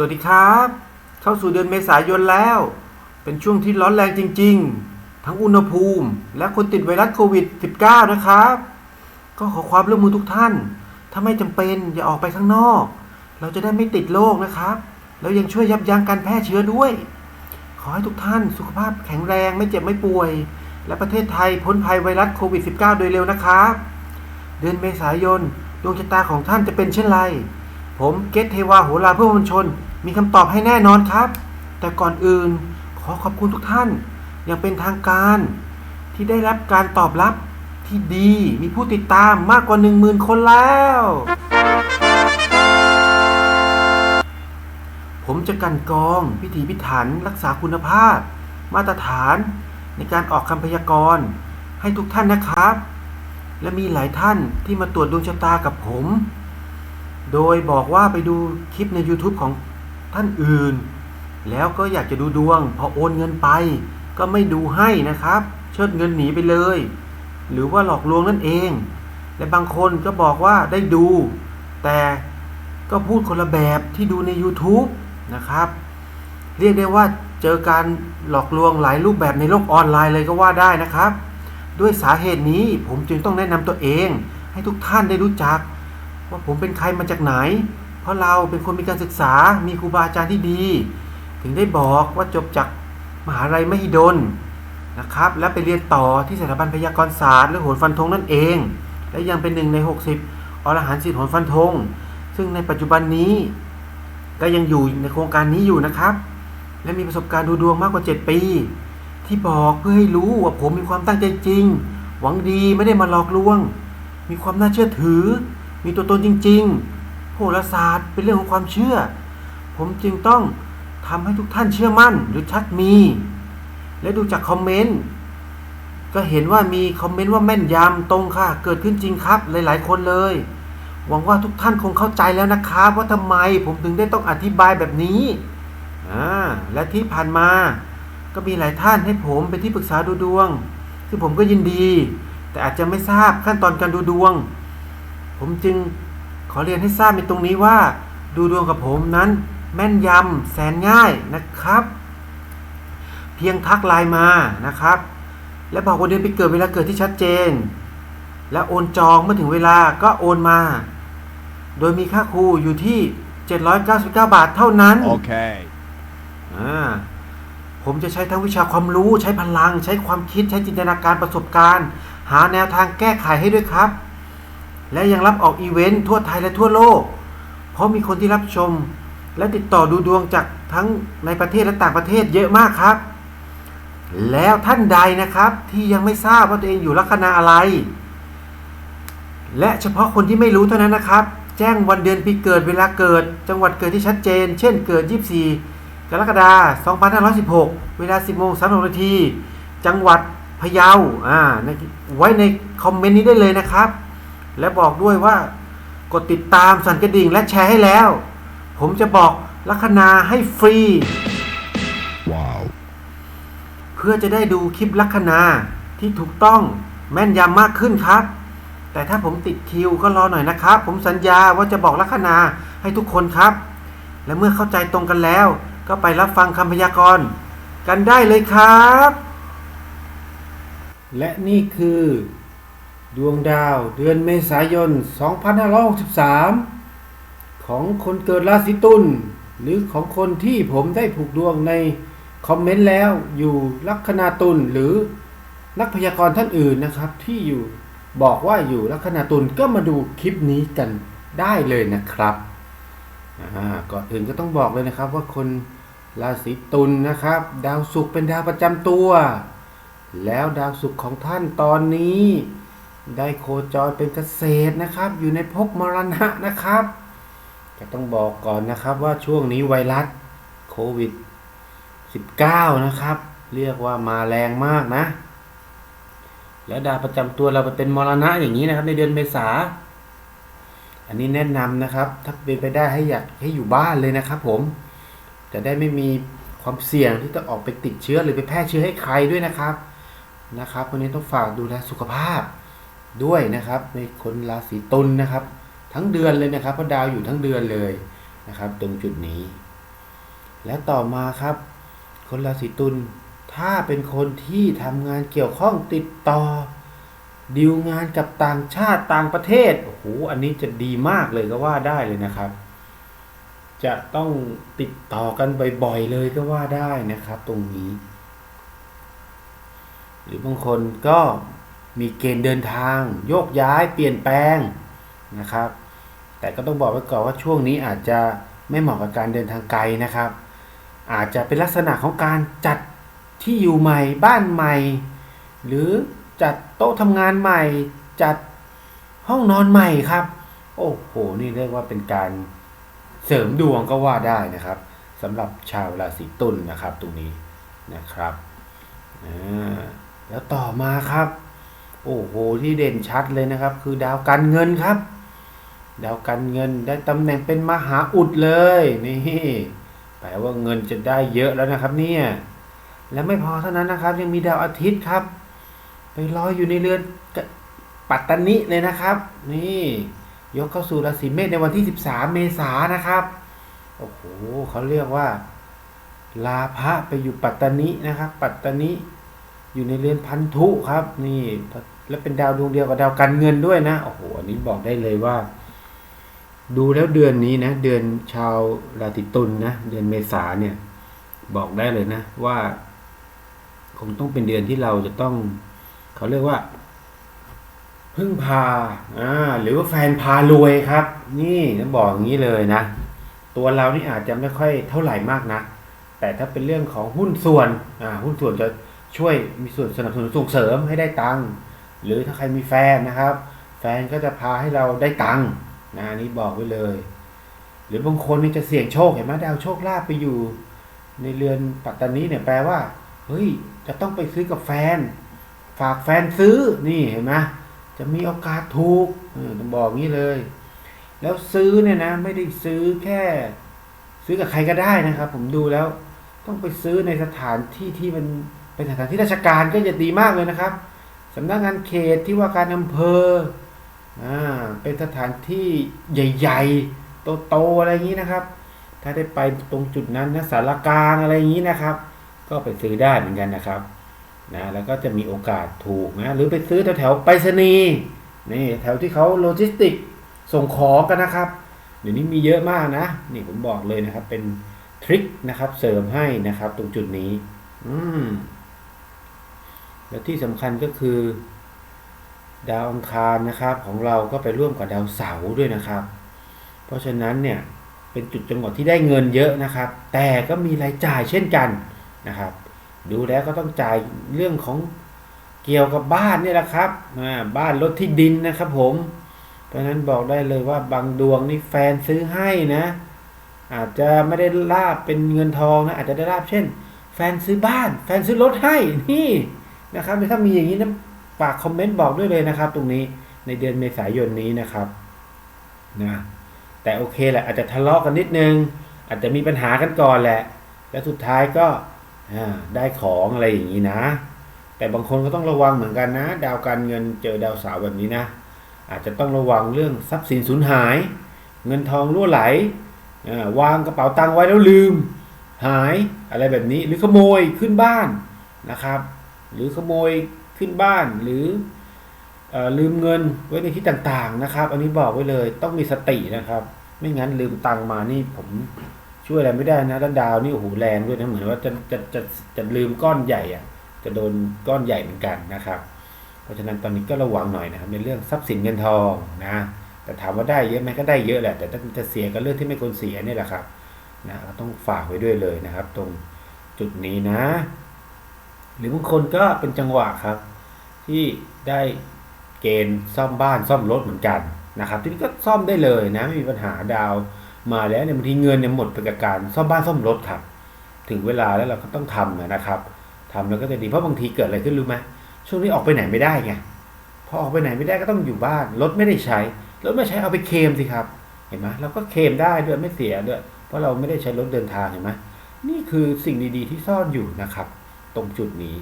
สวัสดีครับ เข้าสู่เดือนเมษายนแล้ว เป็นช่วงที่ร้อนแรงจริง ๆ ทั้งอุณหภูมิ และคนติดไวรัสโควิด -19 นะครับ ก็ขอความร่วมมือทุกท่าน ถ้าไม่จำเป็นอย่าออกไปข้างนอก เราจะได้ไม่ติดโรคนะครับ แล้วยังช่วยยับยั้งการแพร่เชื้อด้วย ขอให้ทุกท่านสุขภาพแข็งแรงไม่เจ็บไม่ป่วย และประเทศไทยพ้นภัยไวรัสโควิด -19 โดยเร็วนะครับ เดือนเมษายนดวงชะตาของท่านจะเป็นเช่นไร ผมเกตเทวาโหราเพื่อมวลชน มีคำตอบให้แน่นอนครับ แต่ก่อนอื่นขอขอบคุณทุกท่าน อย่างเป็นทางการที่ได้รับการตอบรับที่ดี มีผู้ติดตามมากกว่า 1 0,000 คนแล้ว ผมจะกันกรองพิถีพิถันรักษาคุณภาพ มาตรฐานในการออกคำพยากรณ์ให้ทุกท่านนะครับ และมีหลายท่านที่มาตรวจดวงชะตากับผม โดยบอกว่าไปดูคลิปใน YouTube ของ ท่านอื่น แล้วก็อยากจะดูดวง พอโอนเงินไป ก็ไม่ดูให้นะครับ เชิดเงินหนีไปเลย หรือว่าหลอกลวงนั่นเอง และบางคนก็บอกว่าได้ดู แต่ก็พูดคนละแบบที่ดูใน YouTube นะครับ เรียกได้ว่าเจอการหลอกลวงหลายรูปแบบในโลกออนไลน์เลยก็ว่าได้นะครับ ด้วยสาเหตุนี้ผมจึงต้องแนะนำตัวเอง ให้ทุกท่านได้รู้จัก ว่าผมเป็นใครมาจากไหน ราะเราเป็นคนมีการศึกษา มีครูบาอาจารย์ที่ดี ถึงได้บอกว่าจบจากมหาลัยมหิดลนะครับ และไปเรียนต่อที่สถาบันพยากรณ์ศาสตร์หรือโหราฟันธงนั่นเอง และยังเป็นหนึ่งใน 60 อรหันต์สิทธิ์โหรฟันธง ซึ่งในปัจจุบันนี้ ก็ยังอยู่ในโครงการนี้อยู่นะครับ และมีประสบการณ์ดูดวงมากกว่า 7 ปี ที่บอกเพื่อให้รู้ว่าผมมีความตั้งใจจริง หวังดีไม่ได้มาหลอกลวง มีความน่าเชื่อถือ มีตัวตนจริง ๆ โหราศาสตร์เป็นเรื่องของความเชื่อ ผมจึงต้องทำให้ทุกท่านเชื่อมั่นหรือชักมี และดูจากคอมเมนต์ก็เห็นว่ามีคอมเมนต์ว่าแม่นยำตรงค่ะ เกิดขึ้นจริงครับหลาย ๆ คนเลย หวังว่าทุกท่านคงเข้าใจแล้วนะครับว่าทำไมผมถึงได้ต้องอธิบายแบบนี้อ่าและที่ผ่านมาก็มีหลายท่านให้ผมเป็นที่ปรึกษาดูดวงซึ่งผมก็ยินดี แต่อาจจะไม่ทราบขั้นตอนการดูดวง ผมจึง ขอเรียนให้ทราบในตรงนี้ว่า ดูดวงกับผมนั้นแม่นยำแสนง่ายนะครับ เพียงทักไลน์มานะครับ และบอกวันเดือนปีเกิดเวลาเกิดที่ชัดเจน และโอนจองเมื่อถึงเวลาก็โอนมา โดยมีค่าครูอยู่ที่ 799 บาทเท่านั้น Okay. อ่าผมจะใช้ทั้งวิชาความรู้ใช้พลัง ใช้ความคิดใช้จินตนาการประสบการณ์ หาแนวทางแก้ไขให้ด้วยครับ และยังรับออกอีเวนต์ทั่วไทยและทั่วโลก เพราะมีคนที่รับชม และติดต่อดูดวงจากทั้งในประเทศและต่างประเทศเยอะมากครับ แล้วท่านใดนะครับที่ยังไม่ทราบว่าตัวเองอยู่ลัคนาอะไร และเฉพาะคนที่ไม่รู้เท่านั้นนะครับ แจ้งวันเดือนปีเกิดเวลาเกิด จังหวัดเกิดที่ชัดเจน เช่นเกิด 24 กรกฎาคม 2516 เวลา 10โมง3นาที จังหวัดพะเยาอ่าไว้ในคอมเมนต์นี้ได้เลยนะครับ และบอกด้วยว่ากดติดตามสั่นกระดิ่งและแชร์ให้แล้ว ผมจะบอกลัคนาให้ฟรี Wow. เพื่อจะได้ดูคลิปลัคนาที่ถูกต้องแม่นยำมากขึ้นครับ แต่ถ้าผมติดคิวก็รอหน่อยนะครับ ผมสัญญาว่าจะบอกลัคนาให้ทุกคนครับ และเมื่อเข้าใจตรงกันแล้ว ก็ไปรับฟังคำพยากรณ์กันได้เลยครับ และนี่คือ ดวงดาวเดือนเมษายน 2563 ของคนเกิดราศีตุลหรือของคนที่ผมได้ผูกดวงในคอมเมนต์แล้วอยู่ลัคนาตุลหรือนักพยากรณ์ท่านอื่นนะครับ ที่อยู่บอกว่าอยู่ลัคนาตุลก็มาดูคลิปนี้กันได้เลยนะครับก่อนอื่นก็ต้องบอกเลยนะครับว่าคนราศีตุลนะครับ ดาวศุกร์เป็นดาวประจำตัว แล้วดาวศุกร์ของท่านตอนนี้ ได้โคจรเป็นเกษตรนะครับ อยู่ในภพมรณะนะครับ จะต้องบอกก่อนนะครับว่าช่วงนี้ไวรัสโควิด 19 นะครับ เรียกว่ามาแรงมากนะ แล้วดาวประจำตัวเราไปเป็นมรณะอย่างนี้นะครับ ในเดือนเมษา อันนี้แนะนำนะครับ ถ้าเป็นไปได้ให้อยากให้อยู่บ้านเลยนะครับผม จะได้ไม่มีความเสี่ยงที่จะออกไปติดเชื้อหรือไปแพร่เชื้อให้ใครด้วยนะครับนะครับวันนี้ต้องฝากดูแลสุขภาพ ด้วยนะครับในคนราศีตุลนะครับ ทั้งเดือนเลยนะครับเพราะดาวอยู่ทั้งเดือนเลยนะครับ ตรงจุดนี้ และต่อมาครับ คนราศีตุลถ้าเป็นคนที่ทำงานเกี่ยวข้องติดต่อดีลงานกับต่างชาติต่างประเทศโอ้โหอันนี้จะดีมากเลยก็ว่าได้เลยนะครับ จะต้องติดต่อกันบ่อยๆเลยก็ว่าได้นะครับ ตรงนี้ หรือบางคนก็ มีเกณฑ์เดินทาง โยกย้ายเปลี่ยนแปลงนะครับ แต่ก็ต้องบอกไว้ก่อนว่าช่วงนี้อาจจะไม่เหมาะกับการเดินทางไกลนะครับ อาจจะเป็นลักษณะของการจัดที่อยู่ใหม่บ้านใหม่ หรือจัดโต๊ะทำงานใหม่ จัดห้องนอนใหม่ครับ โอ้โห นี่เรียกว่าเป็นการเสริมดวงก็ว่าได้นะครับสำหรับชาวราศีตุลนะครับตรงนี้นะครับ แล้วต่อมาครับ โอ้โหที่เด่นชัดเลยนะครับ คือดาวการเงินครับ ดาวการเงินได้ตำแหน่งเป็นมหาอุดเลยนี่แปลว่าเงินจะได้เยอะแล้วนะครับ เนี่ย และไม่พอเท่านั้นนะครับ ยังมีดาวอาทิตย์ครับ ไปลอยอยู่ในเรือนปัตตานิเลยนะครับ นี่ยกเข้าสู่ราศีเมษในวันที่ 13 เมษายนนะครับโอ้โหเขาเรียกว่า ลาพะไปอยู่ปัตตานินะครับ ปัตตานิ อยู่ในเรือนพันธุครับ นี่และเป็นดาวดวงเดียวกับดาวการเงินด้วยนะโอ้โหอันนี้บอกได้เลยว่า ดูแล้วเดือนนี้นะ เดือนชาวราศีตุลนะเดือนเมษาเนี่ย บอกได้เลยนะว่า คงต้องเป็นเดือนที่เราจะต้อง เขาเรียกว่า พึ่งพาอ่าหรือว่าแฟนพารวยครับ นี่บอกอย่างนี้เลยนะตัวเรานี่อาจจะไม่ค่อยเท่าไหร่มากนะแต่ถ้าเป็นเรื่องของหุ้นส่วนอ่าหุ้นส่วนจะ ช่วยมีส่วนสนับสนุนส่งเสริมให้ได้ตังค์หรือถ้าใครมีแฟนนะครับ แฟนก็จะพาให้เราได้ตังค์นะนี้บอกไว้เลย หรือบางคนนี่จะเสี่ยงโชคเห็นไหมดาวโชคลาภไปอยู่ ในเรือนปัตตานีเนี่ยแปลว่าเฮ้ยจะต้องไปซื้อกับแฟน ฝากแฟนซื้อนี่เห็นไหมจะมีโอกาสถูกต้องบอกงี้เลย แล้วซื้อเนี่ยนะ ไม่ได้ซื้อแค่ ซื้อกับใครก็ได้นะครับ ผมดูแล้ว ต้องไปซื้อในสถานที่ที่มัน เป็นสถานที่ราชการก็จะดีมากเลยนะครับสำนักงานเขตที่ว่าการอำเภออ่าเป็นสถานที่ใหญ่ๆโตๆอะไรอย่างนี้นะครับ ถ้าได้ไปตรงจุดนั้นนะสารกลางอะไรอย่างนี้นะครับ ก็ไปซื้อได้เหมือนกันนะครับนะแล้วก็จะมีโอกาสถูกนะหรือไปซื้อแถวๆไปรษณีย์นี่แถวที่เขาโลจิสติกส่งของกันนะครับเดี๋ยวนี้มีเยอะมากนะ นี่ผมบอกเลยนะครับ เป็นทริคนะครับ เสริมให้นะครับ ตรงจุดนี้ อืม และที่สำคัญก็คือ ดาวอังคารนะครับ ของเราก็ไปร่วมกับดาวเสาร์ด้วยนะครับ เพราะฉะนั้นเนี่ยเป็นจุดจังหวะที่ได้เงินเยอะนะครับ แต่ก็มีรายจ่ายเช่นกันนะครับ ดูแล้วก็ต้องจ่ายเรื่องของเกี่ยวกับบ้านนี่แหละครับบ้านรถที่ดินนะครับผม เพราะฉะนั้นบอกได้เลยว่าบางดวงนี่แฟนซื้อให้นะ อาจจะไม่ได้ลาบเป็นเงินทองนะอาจจะได้ลาบเช่น แฟนซื้อบ้าน แฟนซื้อรถให้นี่ นะครับถ้ามีอย่างนี้นะฝากคอมเมนต์บอกด้วยเลยนะครับ ตรงนี้ในเดือนเมษายนนี้นะครับนะแต่โอเคแหละอาจจะทะเลาะกันนิดนึง อาจจะมีปัญหากันก่อนแหละ แล้วสุดท้ายก็ได้ของอะไรอย่างนี้นะ แต่บางคนก็ต้องระวังเหมือนกันนะ ดาวการเงินเจอดาวสาวแบบนี้นะ อาจจะต้องระวังเรื่องทรัพย์สินสูญหาย เงินทองรั่วไหลวางกระเป๋าตังค์ไว้แล้วลืม หายอะไรแบบนี้หรือขโมยขึ้นบ้านนะครับ หรือขโมยขึ้นบ้านหรืออลืมเงินไว้ในที่ต่างๆนะครับ อันนี้บอกไว้เลยต้องมีสตินะครับ ไม่งั้นลืมตังมานี่ผมช่วยอะไรไม่ได้นะแล้วดาวนี่โอ้โหแรงด้วยนะเหมือนว่าจะจะจะจะลืมก้อนใหญ่อะจะโดนก้อนใหญ่เหมือนกันนะครับ เพราะฉะนั้นตอนนี้ก็ระวังหน่อยนะครับในเรื่องทรัพย์สินเงินทองนะแต่ถามว่าได้เยอะไหมก็ได้เยอะแหละ แต่ถ้าจะเสียก็เรื่องที่ไม่ควรเสียนี่แหละครับนะต้องฝากไว้ด้วยเลยนะครับ ตรงจุดนี้นะ หรือบางคนก็เป็นจังหวะครับ ที่ได้เกณฑ์ซ่อมบ้านซ่อมรถเหมือนกันนะครับที่นี่ก็ซ่อมได้เลยนะไม่มีปัญหาดาวมาแล้วเนี่ยบางทีเงินเนี่ยหมดไปกับการซ่อมบ้านซ่อมรถครับ ถึงเวลาแล้วเราก็ต้องทำนะครับทำแล้วก็จะดีเพราะบางทีเกิดอะไรขึ้นรู้ไหมช่วงนี้ออกไปไหนไม่ได้ไงพอออกไปไหนไม่ได้ก็ต้องอยู่บ้านรถไม่ได้ใช้รถไม่ใช้เอาไปเคมสิครับ เห็นไหมเราก็เคมได้ด้วยไม่เสียด้วย เพราะเราไม่ได้ใช้รถเดินทางเห็นไหมนี่คือสิ่งดีๆที่ซ่อนอยู่นะครับ ตรงจุดนี้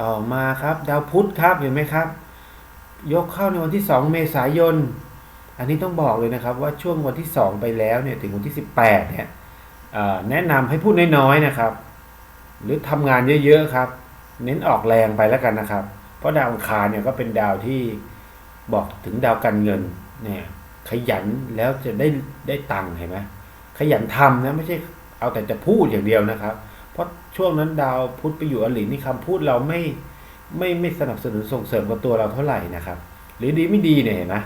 ต่อมาครับ ดาวพุธครับเห็นไหมครับ ยกเข้าในวันที่ 2 เมษายน อันนี้ต้องบอกเลยนะครับ ว่าช่วงวันที่ 2 ไปแล้วเนี่ยถึงวันที่ 18 เนี่ยแนะนำให้พูดน้อยๆนะครับ หรือทำงานเยอะๆครับ เน้นออกแรงไปแล้วกันนะครับ เพราะดาวอังคารเนี่ยก็เป็นดาวที่บอกถึงดาวการเงินเนี่ยขยันแล้วจะได้ได้ตังค์เห็นไหมขยันทำนะไม่ใช่ เอาแต่จะพูดอย่างเดียวนะครับ เพราะช่วงนั้นดาวพุธไปอยู่อลินี่คำพูดเราไม่ไม่ไม่สนับสนุนส่งเสริมกับตัวเราเท่าไหร่นะครับ หรือดีไม่ดีเนี่ยเห็นไหม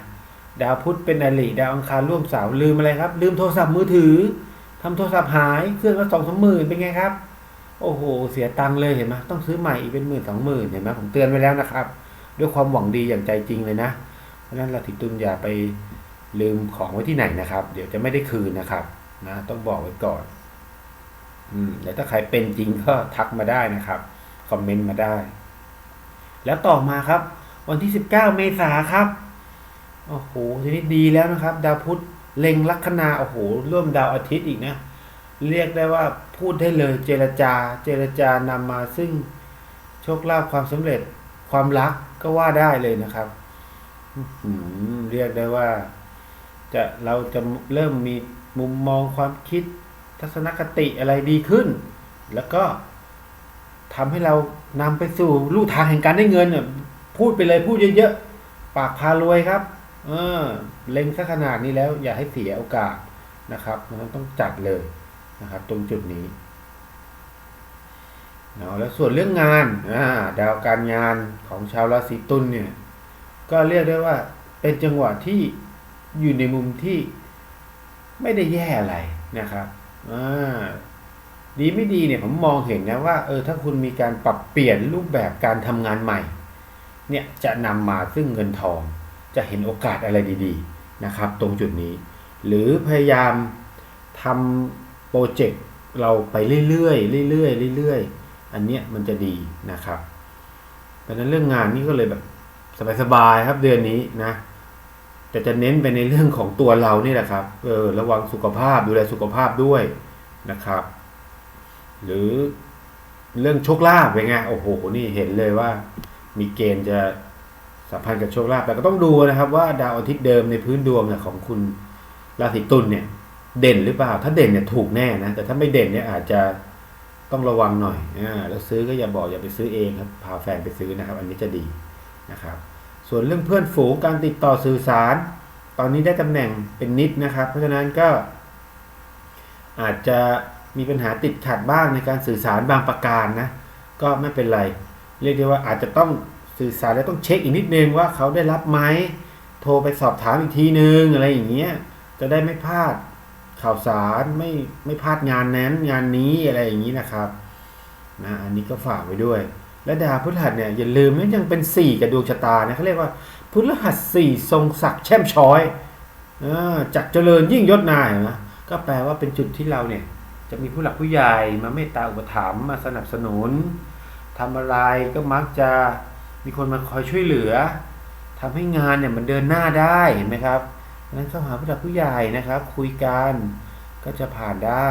ดาวพุธเป็นอลิดาวอังคารร่วมเสาร์ลืมอะไรครับ ลืมโทรศัพท์มือถือทำโทรศัพท์หายเครื่องละสองสามหมื่นเป็นไงครับ โอ้โห เสียตังค์เลยเห็นไหมต้องซื้อใหม่อีกเป็นหมื่นสองหมื่นเห็นไหมผมเตือนไว้แล้วนะครับ ด้วยความหวังดีอย่างใจจริงเลยนะเพราะฉะนั้นราศีตุลอย่าไปลืมของไว้ที่ไหนนะครับ เดี๋ยวจะไม่ได้คืนนะครับนะต้องบอกไว้ก่อน อืมแล้วถ้าใครเป็นจริงก็ทักมาได้นะครับ คอมเมนต์มาได้ แล้วต่อมาครับ วันที่ 19 เมษาครับ โอ้โหทีนี้ดีแล้วนะครับ ดาวพุธเล็งลัคนาโอ้โหร่วมดาวอาทิตย์อีกนะ เรียกได้ว่าพูดได้เลยเจรจา เจรจานำมาซึ่งโชคลาภความสำเร็จความรักก็ว่าได้เลยนะครับอืเรียกได้ว่า จะเราจะเริ่มมีมุมมองความคิด ทัศนคติอะไรดีขึ้น แล้วก็ทำให้เรานำไปสู่ลู่ทางแห่งการได้เงินเนี่ยพูดไปเลยพูดเยอะๆ ปากพารวยครับ เออ เล็งสักขนาดนี้แล้ว อย่าให้เสียโอกาสนะครับมันต้องจัดเลยนะครับ ตรงจุดนี้เนาะแล้วส่วนเรื่องงานอ่าดาวการงานของชาวราศีตุลเนี่ย ก็เรียกได้ว่าเป็นจังหวะที่อยู่ในมุมที่ไม่ได้แย่อะไรนะครับ อ่าดีไม่ดีเนี่ยผมมองเห็นนะว่าเออถ้าคุณมีการปรับเปลี่ยนรูปแบบการทำงานใหม่ เนี่ยจะนำมาซึ่งเงินทอง จะเห็นโอกาสอะไรดีๆนะครับ ตรงจุดนี้ หรือพยายามทำโปรเจกต์เราไปเรื่อยๆเรื่อยๆเรื่อยๆอันเนี้ยมันจะดีนะครับเพราะฉะนั้นเรื่องงานนี่ก็เลยแบบสบายๆครับเดือนนี้นะ แต่จะเน้นไปในเรื่องของตัวเรานี่แหละครับเออระวังสุขภาพดูแลสุขภาพด้วยนะครับ หรือเรื่องโชคลาภเป็นไงโอ้โหนี่เห็นเลยว่า มีเกณฑ์จะสัมพันธ์กับโชคลาภแต่ก็ต้องดูนะครับ ว่าดาวอาทิตย์เดิมในพื้นดวงเนี่ยของคุณราศีตุลเนี่ย เด่นหรือเปล่า ถ้าเด่นเนี่ยถูกแน่นะแต่ถ้าไม่เด่นเนี่ยอาจจะต้องระวังหน่อยอ่าแล้วซื้อก็อย่าบอกอย่าไปซื้อเองครับพาแฟนไปซื้อนะครับ อันนี้จะดีนะครับ ส่วนเรื่องเพื่อนฝูงการติดต่อสื่อสาร ตอนนี้ได้ตำแหน่งเป็นนิดนะครับ เพราะฉะนั้นก็ อาจจะมีปัญหาติดขัดบ้างในการสื่อสารบางประการนะ ก็ไม่เป็นไร เรียกได้ว่าอาจจะต้องสื่อสารแล้วต้องเช็คอีกนิดนึงว่าเขาได้รับไหมโทรไปสอบถามอีกทีนึงอะไรอย่างเงี้ยจะได้ไม่พลาดข่าวสารไม่ไม่พลาดงานนั้นงานนี้อะไรอย่างนี้นะครับนะอันนี้ก็ฝากไว้ด้วย และดาวพฤหัสเนี่ยอย่าลืมมันยังเป็นสี่กับดวงชะตานะเขาเรียกว่าพฤหัสสี่ทรงศักดิ์แช่มช้อยอจักเจริญยิ่งยศนายนะก็แปลว่าเป็นจุดที่เราเนี่ยจะมีผู้หลักผู้ใหญ่มาเมตตาอุปถัมภ์มาสนับสนุนทำอะไรก็มักจะมีคนมาคอยช่วยเหลือทำให้งานเนี่ยมันเดินหน้าได้เห็นไหมครับดังนั้นเข้าหาผู้หลักผู้ใหญ่นะครับ คุยกันก็จะผ่านได้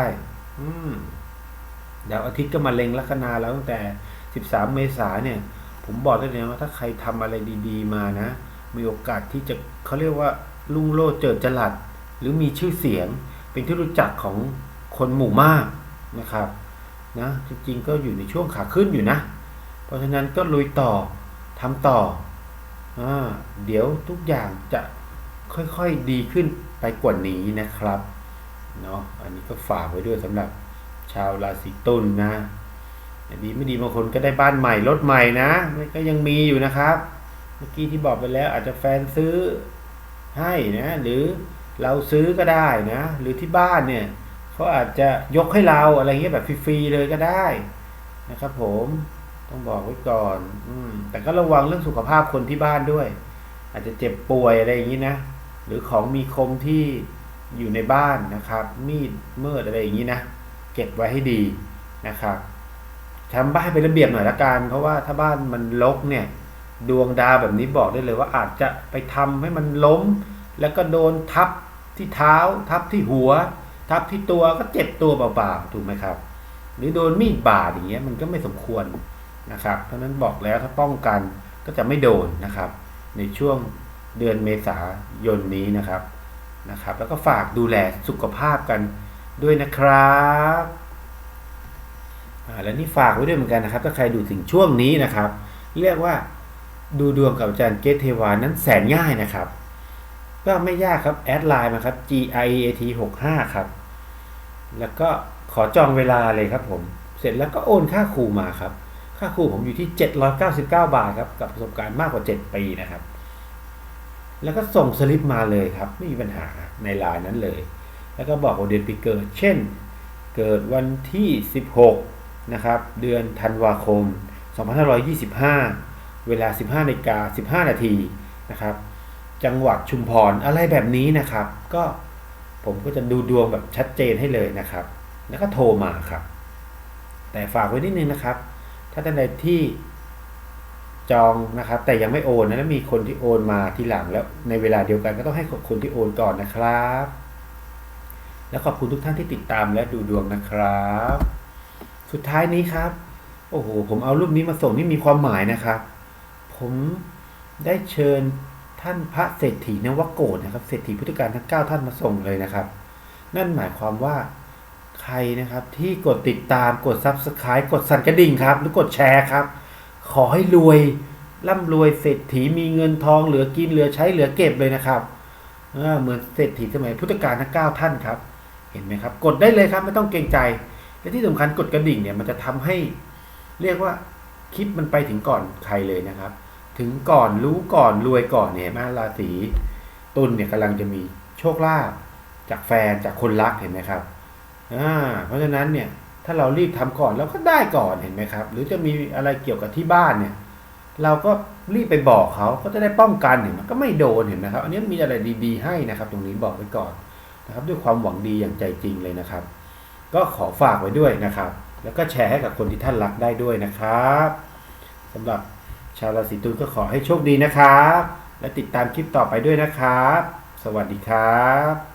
อืมดาวอาทิตย์ก็มาเล็งลัคนาแล้วตั้งแต่ 13 เมษาเนี่ย ผมบอกได้เลยว่าถ้าใครทำอะไรดีๆมานะ มีโอกาสที่จะเขาเรียกว่าลุ่งโลดเจิดจรัสหรือมีชื่อเสียง เป็นที่รู้จักของคนหมู่มากนะครับนะจริงๆก็อยู่ในช่วงขาขึ้นอยู่นะ เพราะฉะนั้นก็ลุยต่อทำต่ออเดี๋ยวทุกอย่างจะค่อยๆดีขึ้นไปกว่านี้นะครับเนาะอันนี้ก็ฝากไว้ด้วยสำหรับชาวราศีตุลนะ ดีไม่ดีบางคนก็ได้บ้านใหม่รถใหม่นะก็ยังมีอยู่นะครับ เมื่อกี้ที่บอกไปแล้ว อาจจะแฟนซื้อให้นะ หรือเราซื้อก็ได้นะ หรือที่บ้านเนี่ยเขาอาจจะยกให้เราอะไรเงี้ยแบบฟรีๆเลยก็ได้นะครับผมต้องบอกไว้ก่อน อืมแต่ก็ระวังเรื่องสุขภาพคนที่บ้านด้วย อาจจะเจ็บป่วยอะไรอย่างนี้นะ หรือของมีคมที่อยู่ในบ้านนะครับ มีดเมืดอะไรอย่างนี้นะ เก็บไว้ให้ดีนะครับ ทำบ้านเป็นระเบียบหน่อยละกัน เพราะว่าถ้าบ้านมันรกเนี่ย ดวงดาวแบบนี้บอกได้เลยว่าอาจจะไปทำให้มันล้ม แล้วก็โดนทับที่เท้า ทับที่หัว ทับที่ตัวก็เจ็บตัวเปล่าๆถูกไหมครับ หรือโดนมีดบาดอย่างเงี้ยมันก็ไม่สมควรนะครับ เพราะฉะนั้นบอกแล้วถ้าป้องกันก็จะไม่โดนนะครับ ในช่วงเดือนเมษายนนี้นะครับนะครับ แล้วก็ฝากดูแลสุขภาพกันด้วยนะครับ และนี่ฝากไว้ด้วยเหมือนกันนะครับ ถ้าใครดูถึงช่วงนี้นะครับ เรียกว่าดูดวงกับอาจารย์เกตเทวานั้นแสนง่ายนะครับ ก็ไม่ยากครับ แอดไลน์มาครับ G I A T 6 5ครับ แล้วก็ขอจองเวลาเลยครับผม เสร็จแล้วก็โอนค่าครูมาครับ ค่าครูผมอยู่ที่ 799 บาทครับ กับประสบการณ์มากกว่า 7 ปีนะครับ แล้วก็ส่งสลิปมาเลยครับ ไม่มีปัญหาในไลน์นั้นเลย แล้วก็บอกว่าเดือนปีเกิด เช่น เกิดวันที่ 16 นะครับ เดือนธันวาคม 2525 เวลา 15นาฬิกา15 นาทีนะครับ จังหวัดชุมพรอะไรแบบนี้นะครับ ก็ผมก็จะดูดวงแบบชัดเจนให้เลยนะครับ แล้วก็โทรมาครับ แต่ฝากไว้นิดนึงนะครับ ถ้าท่านใดที่จองนะครับ แต่ยังไม่โอนนะแล้วมีคนที่โอนมาทีหลังแล้วในเวลาเดียวกันก็ต้องให้คนที่โอนก่อนนะครับ แล้วขอบคุณทุกท่านที่ติดตามและดูดวงนะครับ สุดท้ายนี้ครับ โอ้โห ผมเอารูปนี้มาส่งนี่มีความหมายนะครับ ผมได้เชิญท่านพระเศรษฐีนวโกฏนะครับ เศรษฐีพุทธการทั้งเก้าท่านมาส่งเลยนะครับ นั่นหมายความว่าใครนะครับที่กดติดตามกด Subscribe กดสั่นกระดิ่งครับ หรือกดแชร์ครับ ขอให้รวยร่ำรวยเศรษฐีมีเงินทองเหลือกินเหลือใช้เหลือเก็บเลยนะครับเหมือนเศรษฐีสมัยพุทธกาลทั้งเก้าท่านครับ เห็นไหมครับ กดได้เลยครับไม่ต้องเกรงใจ และที่สำคัญกดกระดิ่งเนี่ยมันจะทำให้เรียกว่าคลิปมันไปถึงก่อนใครเลยนะครับ ถึงก่อนรู้ก่อนรวยก่อนเนี่ยมาราศีตุลเนี่ยกำลังจะมีโชคลาภจากแฟนจากคนรักเห็นไหมครับอ่าเพราะฉะนั้นเนี่ยถ้าเรารีบทำก่อนเราก็ได้ก่อนเห็นไหมครับ หรือจะมีอะไรเกี่ยวกับที่บ้านเนี่ย เราก็รีบไปบอกเขาก็จะได้ป้องกันเห็นไหมก็ไม่โดนเห็นไหมครับ อันนี้มีอะไรดีๆให้นะครับ ตรงนี้บอกไว้ก่อนนะครับ ด้วยความหวังดีอย่างใจจริงเลยนะครับ ก็ขอฝากไว้ด้วยนะครับ แล้วก็แชร์ให้กับคนที่ท่านรักได้ด้วยนะครับสำหรับชาวราศีตุลก็ขอให้โชคดีนะครับ และติดตามคลิปต่อไปด้วยนะครับ สวัสดีครับ